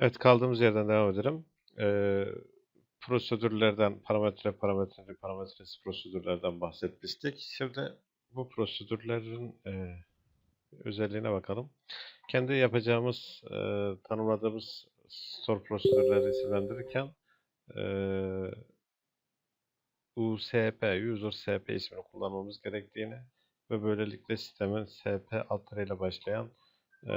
Evet kaldığımız yerden devam edelim. Ee, prosedürlerden, parametre, parametre, parametresi prosedürlerden bahsetmiştik. Şimdi bu prosedürlerin e, özelliğine bakalım. Kendi yapacağımız, e, tanımladığımız store prosedürleri isimlendirirken e, USP, User SP ismini kullanmamız gerektiğini ve böylelikle sistemin SP adlarıyla başlayan e,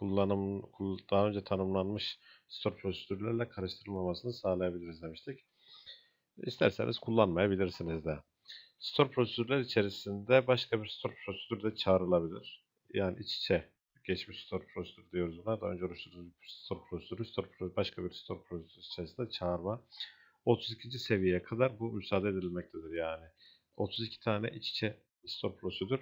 kullanım kul- daha önce tanımlanmış store prosedürlerle karıştırılmamasını sağlayabiliriz demiştik. İsterseniz kullanmayabilirsiniz de. Store prosedürler içerisinde başka bir store prosedür de çağrılabilir. Yani iç içe geçmiş store prosedür diyoruz buna. Daha önce oluşturduğumuz bir store prosedürü, store prosedürü başka bir store prosedürü içerisinde çağırma. 32. seviyeye kadar bu müsaade edilmektedir yani. 32 tane iç içe store prosedür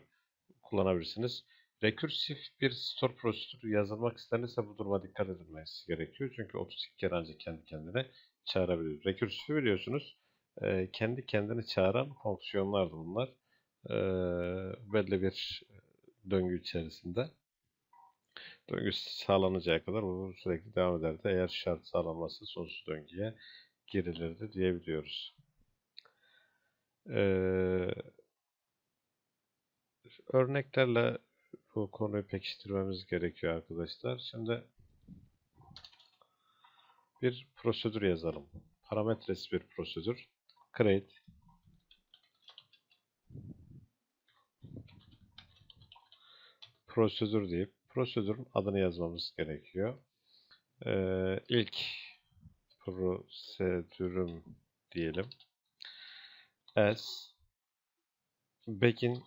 kullanabilirsiniz. Rekursif bir store prosedürü yazılmak istenirse bu duruma dikkat edilmesi gerekiyor. Çünkü 32 kere ancak kendi kendine çağırabilir. Rekursifi biliyorsunuz e, kendi kendini çağıran fonksiyonlardı bunlar. E, belli bir döngü içerisinde. Döngü sağlanacağı kadar bu sürekli devam ederdi. Eğer şart sağlanmazsa sonsuz döngüye girilirdi diyebiliyoruz. Ee, örneklerle bu konuyu pekiştirmemiz gerekiyor arkadaşlar. Şimdi bir prosedür yazalım. Parametresi bir prosedür. Create prosedür deyip prosedürün adını yazmamız gerekiyor. Ee, ilk prosedürüm diyelim. As begin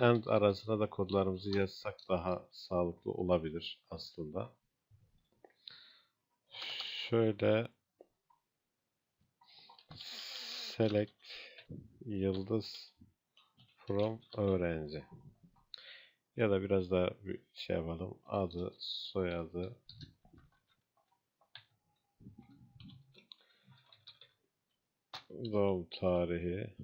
end arasına da kodlarımızı yazsak daha sağlıklı olabilir aslında. Şöyle select yıldız from öğrenci ya da biraz daha bir şey yapalım. Adı, soyadı, doğum tarihi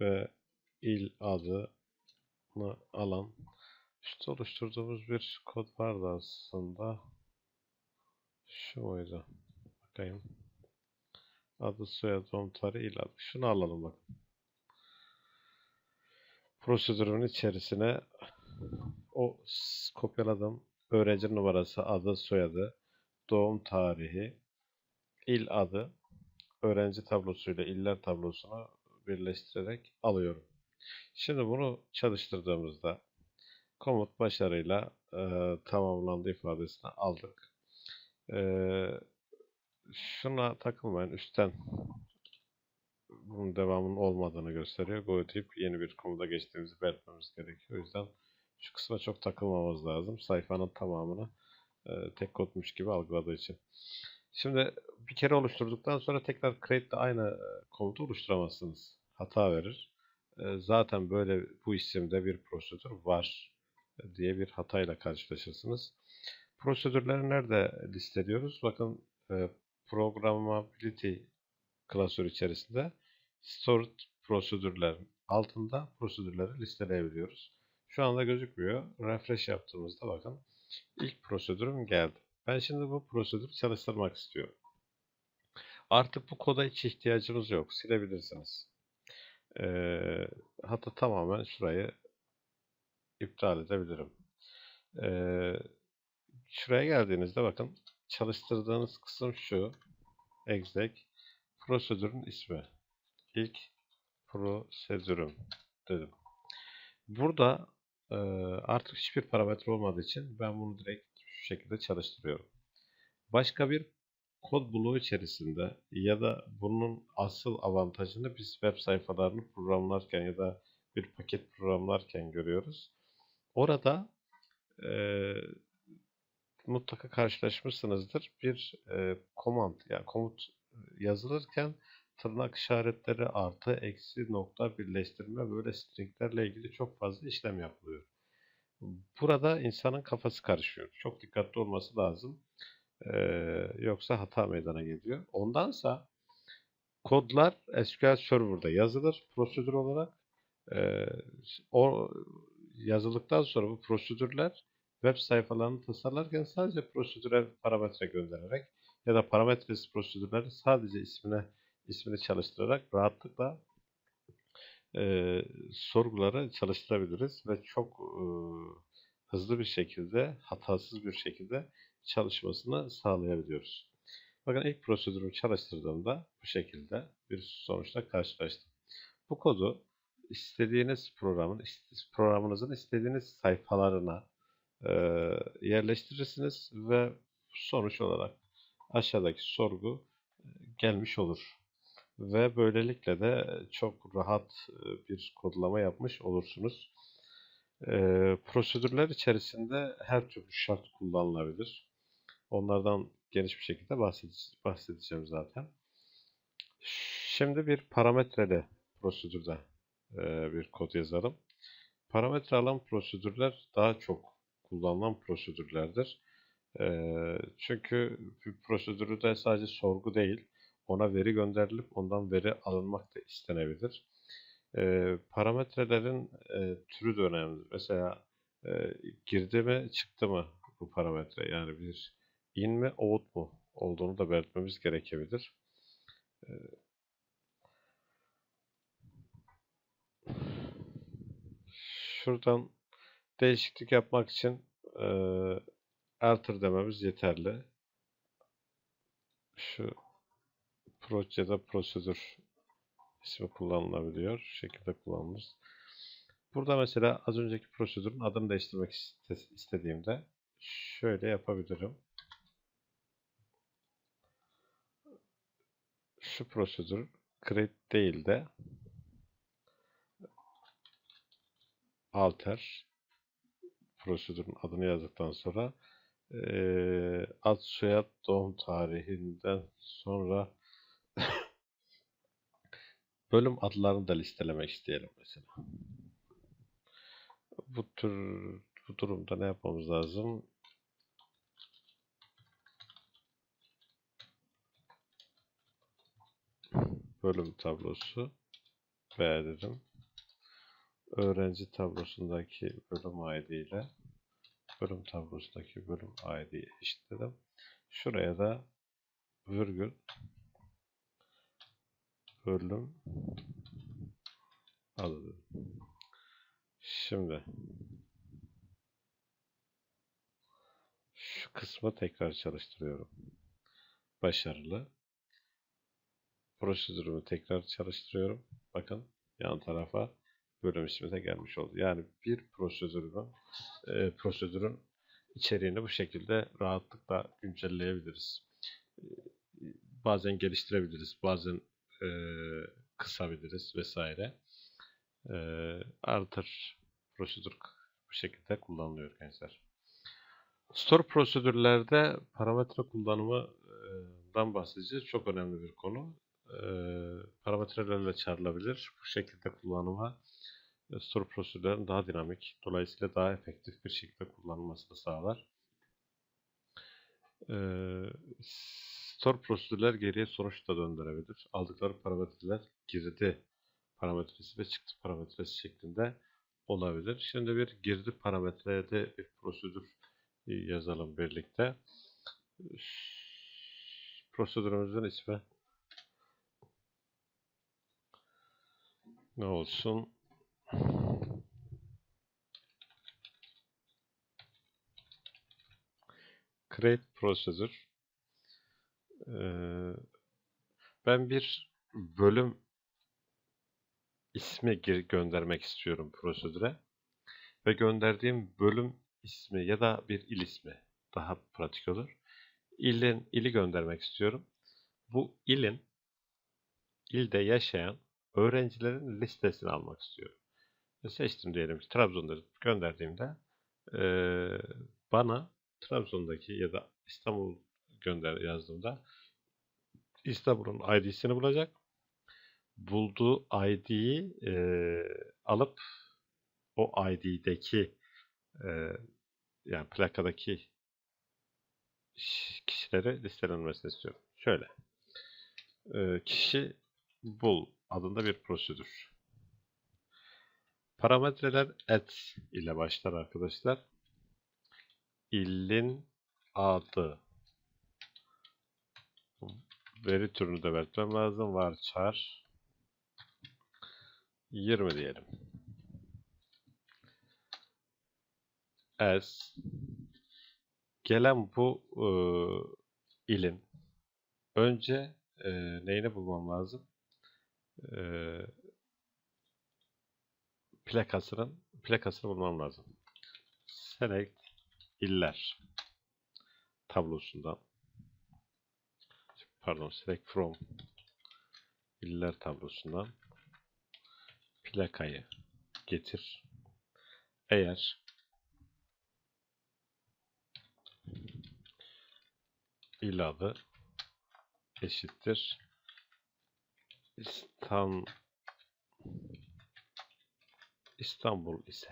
ve il adını alan işte oluşturduğumuz bir kod vardı aslında. Şu muydu? Bakayım. Adı, soyadı, doğum tarihi, il adı. Şunu alalım bak. Prosedürün içerisine o kopyaladım. Öğrenci numarası, adı, soyadı, doğum tarihi, il adı, öğrenci tablosuyla iller tablosunu birleştirerek alıyorum. Şimdi bunu çalıştırdığımızda komut başarıyla e, tamamlandı ifadesini aldık. E, şuna takılmayın. Üstten bunun devamının olmadığını gösteriyor. Go deyip yeni bir komuta geçtiğimizi belirtmemiz gerekiyor. O yüzden şu kısma çok takılmamız lazım. Sayfanın tamamını e, tek kodmuş gibi algıladığı için. Şimdi bir kere oluşturduktan sonra tekrar create de aynı e, komutu oluşturamazsınız. Hata verir. Zaten böyle bu isimde bir prosedür var e, diye bir hatayla karşılaşırsınız. Prosedürleri nerede listeliyoruz? Bakın e, programmability klasörü içerisinde stored prosedürler altında prosedürleri listeleyebiliyoruz. Şu anda gözükmüyor. Refresh yaptığımızda bakın ilk prosedürüm geldi. Ben şimdi bu prosedürü çalıştırmak istiyorum. Artık bu koda hiç ihtiyacımız yok. Silebilirsiniz. Ee, hatta tamamen şurayı iptal edebilirim. Ee, şuraya geldiğinizde bakın çalıştırdığınız kısım şu. Exec prosedürün ismi. İlk prosedürüm dedim. Burada e, artık hiçbir parametre olmadığı için ben bunu direkt şu şekilde çalıştırıyorum. Başka bir kod bloğu içerisinde ya da bunun asıl avantajını biz web sayfalarını programlarken ya da bir paket programlarken görüyoruz. Orada e, mutlaka karşılaşmışsınızdır. Bir e, command yani komut yazılırken tırnak işaretleri artı, eksi, nokta, birleştirme böyle stringlerle ilgili çok fazla işlem yapılıyor. Burada insanın kafası karışıyor. Çok dikkatli olması lazım. Ee, yoksa hata meydana geliyor. Ondansa kodlar SQL Server'da yazılır prosedür olarak. Ee, o yazıldıktan sonra bu prosedürler web sayfalarını tasarlarken sadece prosedürel parametre göndererek ya da parametresiz prosedürleri sadece ismine ismini çalıştırarak rahatlıkla e, sorguları çalıştırabiliriz ve çok e, hızlı bir şekilde, hatasız bir şekilde çalışmasını sağlayabiliyoruz. Bakın ilk prosedürümü çalıştırdığımda bu şekilde bir sonuçla karşılaştım. Bu kodu istediğiniz programın, programınızın istediğiniz sayfalarına e, yerleştirirsiniz ve sonuç olarak aşağıdaki sorgu e, gelmiş olur. Ve böylelikle de çok rahat e, bir kodlama yapmış olursunuz. E, prosedürler içerisinde her türlü şart kullanılabilir. Onlardan geniş bir şekilde bahsedeceğim zaten. Şimdi bir parametreli prosedürde bir kod yazalım. Parametre alan prosedürler daha çok kullanılan prosedürlerdir. Çünkü bir prosedürü de sadece sorgu değil, ona veri gönderilip ondan veri alınmak da istenebilir. Parametrelerin türü de önemli. Mesela girdi mi çıktı mı bu parametre yani bir in mi out mu olduğunu da belirtmemiz gerekebilir. Şuradan değişiklik yapmak için e, enter dememiz yeterli. Şu projede prosedür ismi kullanılabiliyor. Şu şekilde kullanılır. Burada mesela az önceki prosedürün adını değiştirmek istediğimde şöyle yapabilirim. Şu prosedür create değil de alter prosedürün adını yazdıktan sonra e, ad soyad doğum tarihinden sonra bölüm adlarını da listelemek isteyelim mesela. Bu tür bu durumda ne yapmamız lazım? Bölüm tablosu B dedim öğrenci tablosundaki bölüm ID ile bölüm tablosundaki bölüm ID'yi eşitledim. Şuraya da virgül bölüm adı Şimdi şu kısmı tekrar çalıştırıyorum. Başarılı. Prosedürümü tekrar çalıştırıyorum. Bakın yan tarafa bölüm ismi de gelmiş oldu. Yani bir prosedürün e, prosedürün içeriğini bu şekilde rahatlıkla güncelleyebiliriz. E, bazen geliştirebiliriz, bazen e, kısabiliriz vesaire. E, artır prosedür bu şekilde kullanılıyor gençler. Store prosedürlerde parametre kullanımından bahsedeceğiz. Çok önemli bir konu. E, parametrelerle çağrılabilir. Bu şekilde kullanıma store prosedürlerin daha dinamik, dolayısıyla daha efektif bir şekilde kullanılmasını sağlar. Ee, store prosedürler geriye sonuç da döndürebilir. Aldıkları parametreler girdi parametresi ve çıktı parametresi şeklinde olabilir. Şimdi bir girdi parametrede bir prosedür yazalım birlikte. Prosedürümüzün ismi ne olsun? create procedure ee, ben bir bölüm ismi göndermek istiyorum prosedüre ve gönderdiğim bölüm ismi ya da bir il ismi daha pratik olur. İlin, ili göndermek istiyorum. Bu ilin ilde yaşayan öğrencilerin listesini almak istiyorum. Seçtim diyelim ki Trabzon'da gönderdiğimde e, bana Trabzon'daki ya da İstanbul gönder yazdığımda İstanbul'un ID'sini bulacak. Bulduğu ID'yi e, alıp o ID'deki e, yani plakadaki kişileri listelenmesini istiyorum. Şöyle. E, kişi bul adında bir prosedür. Parametreler at ile başlar arkadaşlar. ilin adı. Veri türünü de belirtmem lazım. Varchar 20 diyelim. As gelen bu e, ilin önce e, neyini bulmam lazım? E, plakasının plakasını bulmam lazım. Select iller tablosundan pardon select from iller tablosundan plakayı getir. Eğer il adı eşittir İstan İstanbul ise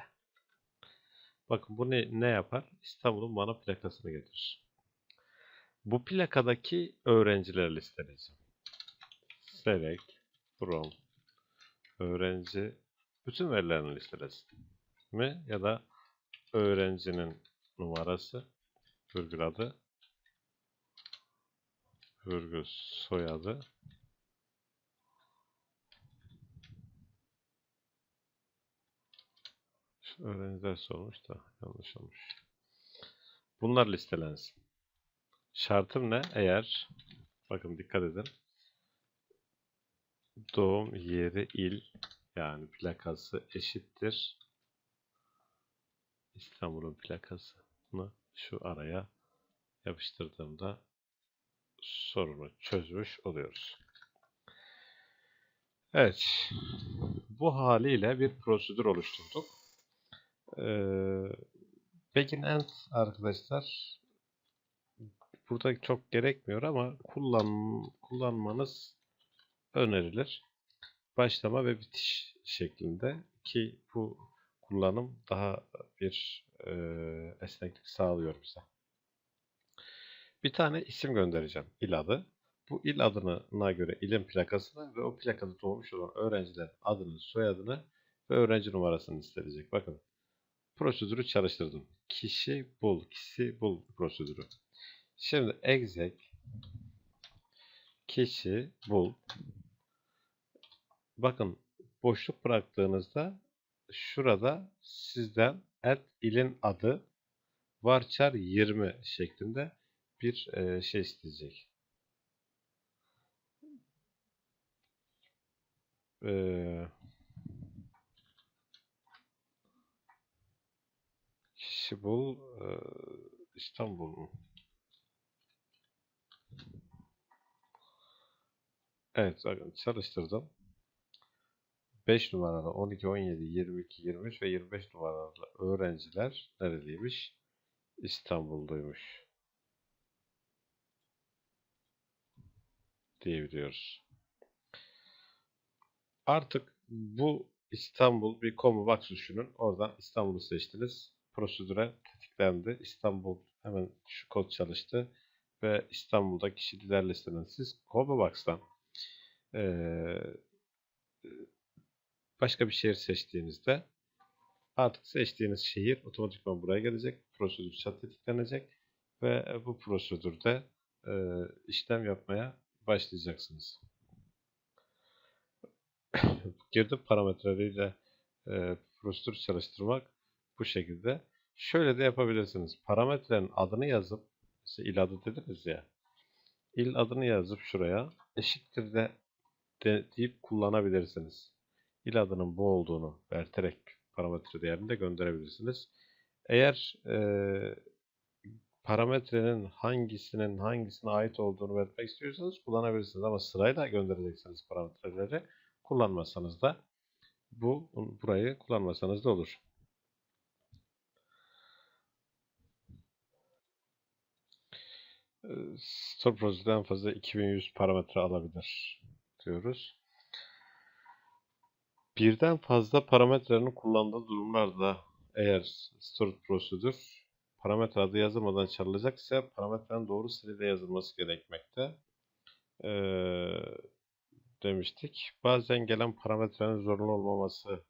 bakın bu ne, ne yapar? İstanbul'un bana plakasını getirir. Bu plakadaki öğrenciler listeleyeceğim. Select from öğrenci bütün verilerini listelesin mi ya da öğrencinin numarası virgül adı virgül soyadı öğrenciler sormuş da yanlış olmuş. Bunlar listelensin. Şartım ne? Eğer bakın dikkat edin. Doğum yeri il yani plakası eşittir. İstanbul'un plakasını şu araya yapıştırdığımda sorunu çözmüş oluyoruz. Evet. Bu haliyle bir prosedür oluşturduk. Ee, begin end arkadaşlar burada çok gerekmiyor ama kullan kullanmanız önerilir. Başlama ve bitiş şeklinde ki bu kullanım daha bir e, esneklik sağlıyor bize. Bir tane isim göndereceğim. il adı. Bu il adına göre ilin plakasını ve o plakada doğmuş olan öğrencilerin adını, soyadını ve öğrenci numarasını isteyecek. Bakın prosedürü çalıştırdım. Kişi bul, kişi bul prosedürü. Şimdi exec kişi bul. Bakın boşluk bıraktığınızda şurada sizden et ilin adı varchar 20 şeklinde bir e, şey isteyecek. Ee, kişi bul e, İstanbul mu? Evet çalıştırdım. 5 numaralı 12, 17, 22, 23 ve 25 numaralı öğrenciler nereliymiş? İstanbul'daymış. diyebiliyoruz. Artık bu İstanbul bir komu box düşünün. Oradan İstanbul'u seçtiniz. Prosedüre tetiklendi. İstanbul hemen şu kod çalıştı. Ve İstanbul'da kişiler listeden siz komu box'tan ee, başka bir şehir seçtiğinizde artık seçtiğiniz şehir otomatikman buraya gelecek. Prosedür chat tetiklenecek. Ve bu prosedürde e, işlem yapmaya başlayacaksınız. Girdim parametreleriyle e, prosedür çalıştırmak bu şekilde. Şöyle de yapabilirsiniz. Parametrenin adını yazıp il adı dediniz ya. İl adını yazıp şuraya eşittir de, de deyip kullanabilirsiniz. İl adının bu olduğunu belirterek parametre değerini de gönderebilirsiniz. Eğer e, parametrenin hangisinin hangisine ait olduğunu belirtmek istiyorsanız kullanabilirsiniz. Ama sırayla göndereceksiniz parametreleri. Kullanmasanız da bu burayı kullanmasanız da olur. Store Pro'dan fazla 2100 parametre alabilir diyoruz. Birden fazla parametrenin kullandığı durumlarda eğer store prosedür parametre adı yazılmadan çalınacaksa parametrenin doğru sırayla yazılması gerekmekte. Ee, demiştik. Bazen gelen parametrenin zorunlu olmaması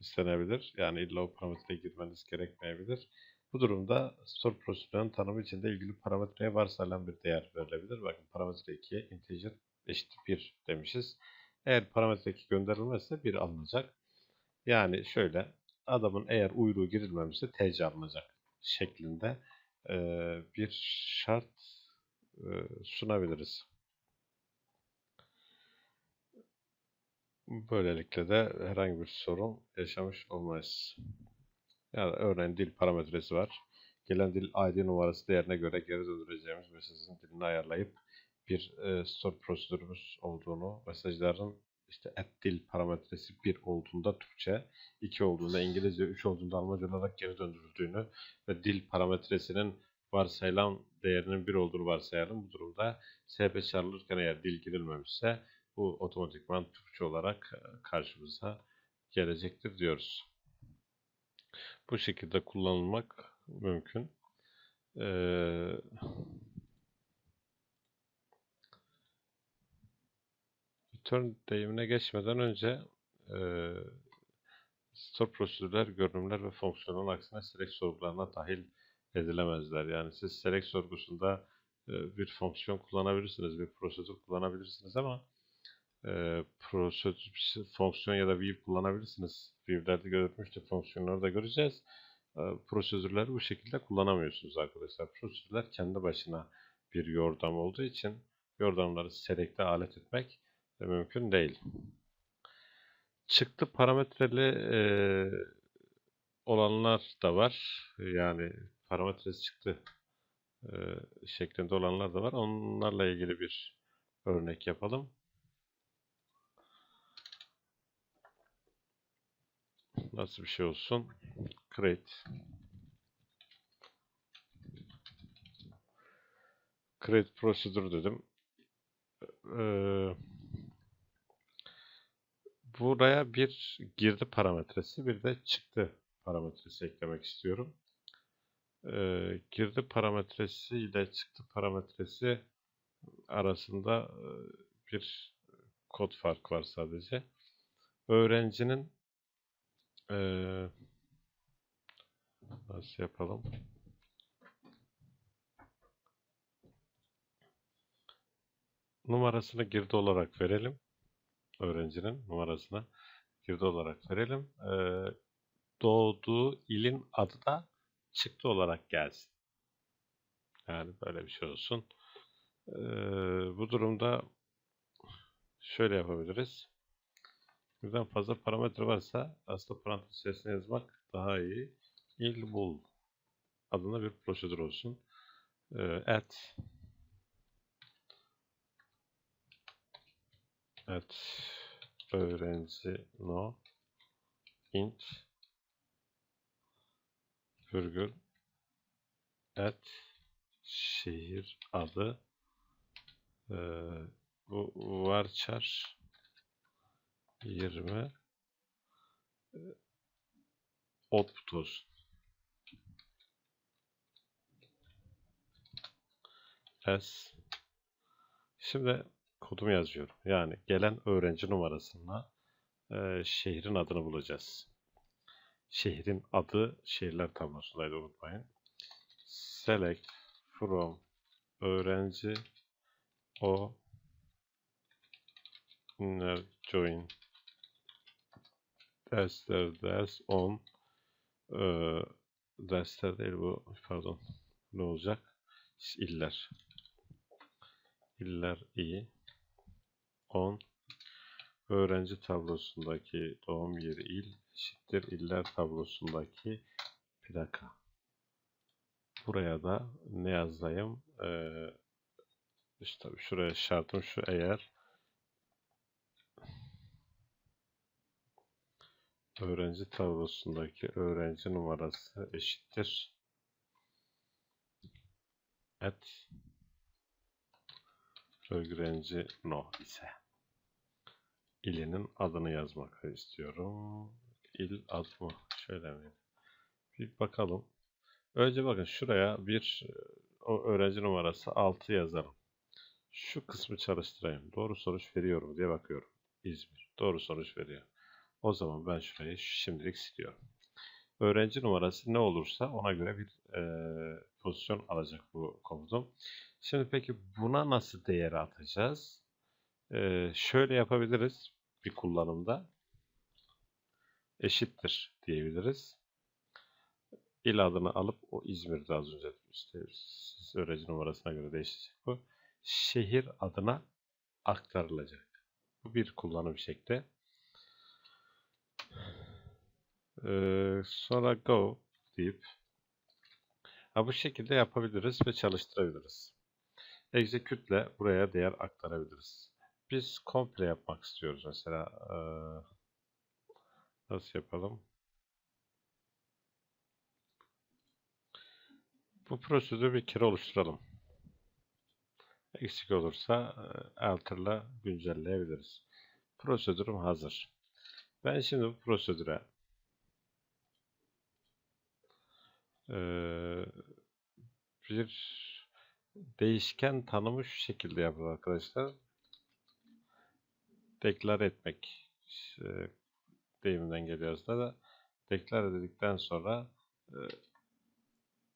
istenebilir. Yani illa o parametreye girmeniz gerekmeyebilir. Bu durumda store prosedürünün tanımı içinde ilgili parametreye varsayılan bir değer verilebilir. Bakın parametre 2'ye integer eşit 1 demişiz. Eğer parametre 2 gönderilmezse 1 alınacak. Yani şöyle adamın eğer uyruğu girilmemişse TC alınacak şeklinde eee, bir şart eee, sunabiliriz. Böylelikle de herhangi bir sorun yaşamış olmayız. Yani örneğin dil parametresi var. Gelen dil ID numarası değerine göre geri döndüreceğimiz mesajın dilini ayarlayıp bir e, store prosedürümüz olduğunu, mesajların işte at dil parametresi 1 olduğunda Türkçe, 2 olduğunda İngilizce, 3 olduğunda Almanca olarak geri döndürüldüğünü ve dil parametresinin varsayılan değerinin 1 olduğunu varsayalım. Bu durumda SP çağrılırken eğer dil girilmemişse bu otomatikman Türkçe olarak e, karşımıza gelecektir diyoruz. Bu şekilde kullanılmak mümkün. Ee, return deyimine geçmeden önce e, store prosedürler, görünümler ve fonksiyonun aksine select sorgularına dahil edilemezler. Yani siz select sorgusunda e, bir fonksiyon kullanabilirsiniz, bir prosedür kullanabilirsiniz ama e, prosedür, fonksiyon ya da view kullanabilirsiniz. View'lerde görmüştük, fonksiyonları da göreceğiz. E, prosedürleri bu şekilde kullanamıyorsunuz arkadaşlar. Prosedürler kendi başına bir yordam olduğu için yordamları select'e alet etmek de mümkün değil. Çıktı parametreli e, olanlar da var. Yani parametresi çıktı e, şeklinde olanlar da var. Onlarla ilgili bir örnek yapalım. Nasıl bir şey olsun? Create. Create procedure dedim. Ee, buraya bir girdi parametresi, bir de çıktı parametresi eklemek istiyorum. Ee, girdi parametresi ile çıktı parametresi arasında e, bir kod fark var sadece. Öğrencinin ee, nasıl yapalım? Numarasını girdi olarak verelim. Öğrencinin numarasını girdi olarak verelim. Ee, doğduğu ilin adı da çıktı olarak gelsin. Yani böyle bir şey olsun. Ee, bu durumda şöyle yapabiliriz. Birden fazla parametre varsa aslında parantez içerisine yazmak daha iyi. İl bul adında bir prosedür olsun. Ee, at at öğrenci no int virgül at şehir adı ee, bu varchar 20 output olsun. S Şimdi kodumu yazıyorum. Yani gelen öğrenci numarasına e, şehrin adını bulacağız. Şehrin adı şehirler tablosundaydı unutmayın. Select from öğrenci o inner join dersler ders 10 ee, dersler bu pardon. Ne olacak? İller. İller iyi. 10 öğrenci tablosundaki doğum yeri il eşittir iller tablosundaki plaka. Buraya da ne yazayım? Ee, işte tabii şuraya şartım şu eğer öğrenci tablosundaki öğrenci numarası eşittir et öğrenci no ise ilinin adını yazmak istiyorum. İl ad mı? Şöyle mi? Bir bakalım. Önce bakın şuraya bir o öğrenci numarası 6 yazalım. Şu kısmı çalıştırayım. Doğru sonuç veriyorum diye bakıyorum. İzmir. Doğru sonuç veriyor. O zaman ben şurayı şimdilik siliyorum. öğrenci numarası ne olursa ona göre bir e, pozisyon alacak bu komutum. Şimdi peki buna nasıl değer atacağız? E, şöyle yapabiliriz bir kullanımda. Eşittir diyebiliriz. İl adını alıp o İzmir'de az önce işte siz öğrenci numarasına göre değişecek bu. Şehir adına aktarılacak. Bu bir kullanım şekli. Ee, sonra go deyip ha, bu şekilde yapabiliriz ve çalıştırabiliriz. Execute'le buraya değer aktarabiliriz. Biz komple yapmak istiyoruz mesela. Ee, nasıl yapalım? Bu prosedürü bir kere oluşturalım. Eksik olursa alter'la güncelleyebiliriz. Prosedürüm hazır. Ben şimdi bu prosedüre Ee, bir değişken tanımı şu şekilde yapılır arkadaşlar. Deklar etmek deyiminden geliyor aslında da deklar dedikten sonra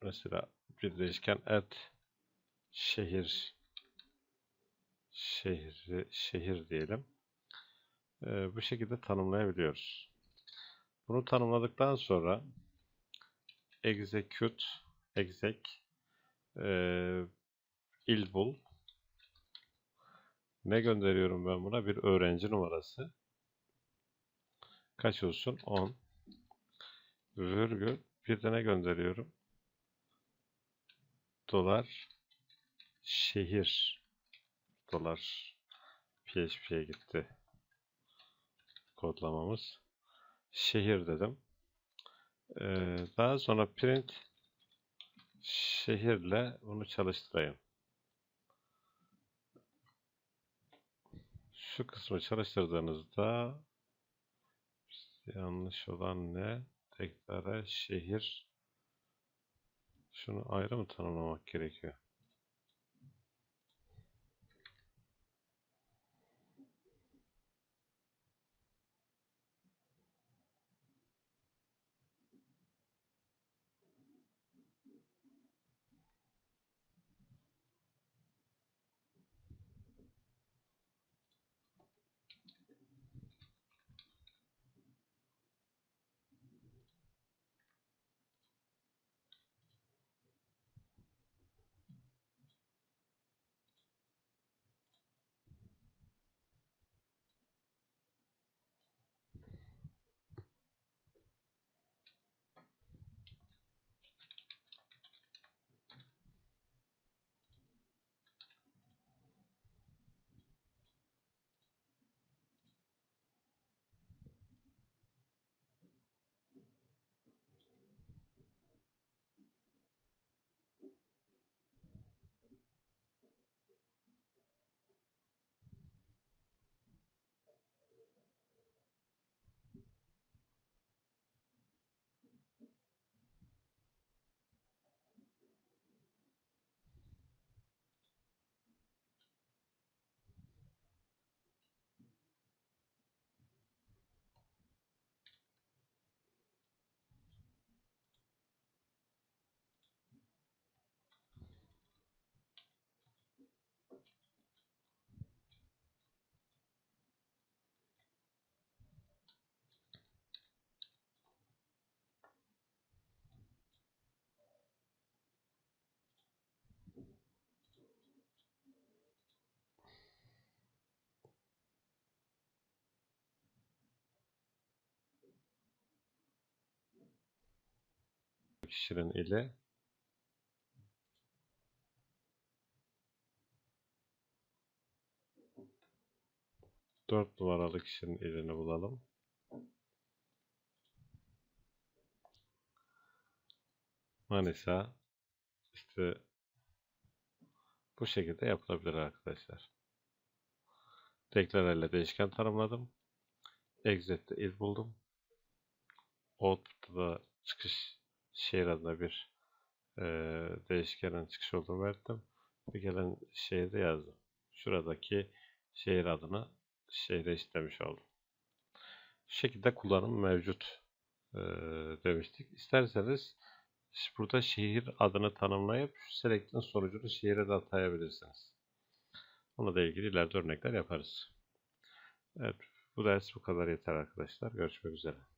mesela bir değişken et şehir şehri şehir diyelim. Bu şekilde tanımlayabiliyoruz. Bunu tanımladıktan sonra execute exec e, il ne gönderiyorum ben buna? Bir öğrenci numarası. Kaç olsun? 10. Virgül. Bir de ne gönderiyorum? Dolar. Şehir. Dolar. PHP'ye gitti. Kodlamamız. Şehir dedim. Ee, daha sonra print şehirle bunu çalıştırayım. Şu kısmı çalıştırdığınızda yanlış olan ne? Tekrar şehir şunu ayrı mı tanımlamak gerekiyor? Kişinin ile dört numaralı kişinin ilini bulalım. Manisa işte bu şekilde yapılabilir arkadaşlar. İle değişken tanımladım. Exit'te il buldum. Output'ta da çıkış şehir adına bir e, değişkenin çıkış olduğunu verdim. Bir gelen şehirde yazdım. Şuradaki şehir adını şehre istemiş oldum. Şu şekilde kullanım mevcut. e, demiştik. İsterseniz burada şehir adını tanımlayıp şu select'in sonucunu şehire de atayabilirsiniz. Onunla da ilgili ileride örnekler yaparız. Evet, bu ders bu kadar yeter arkadaşlar. Görüşmek üzere.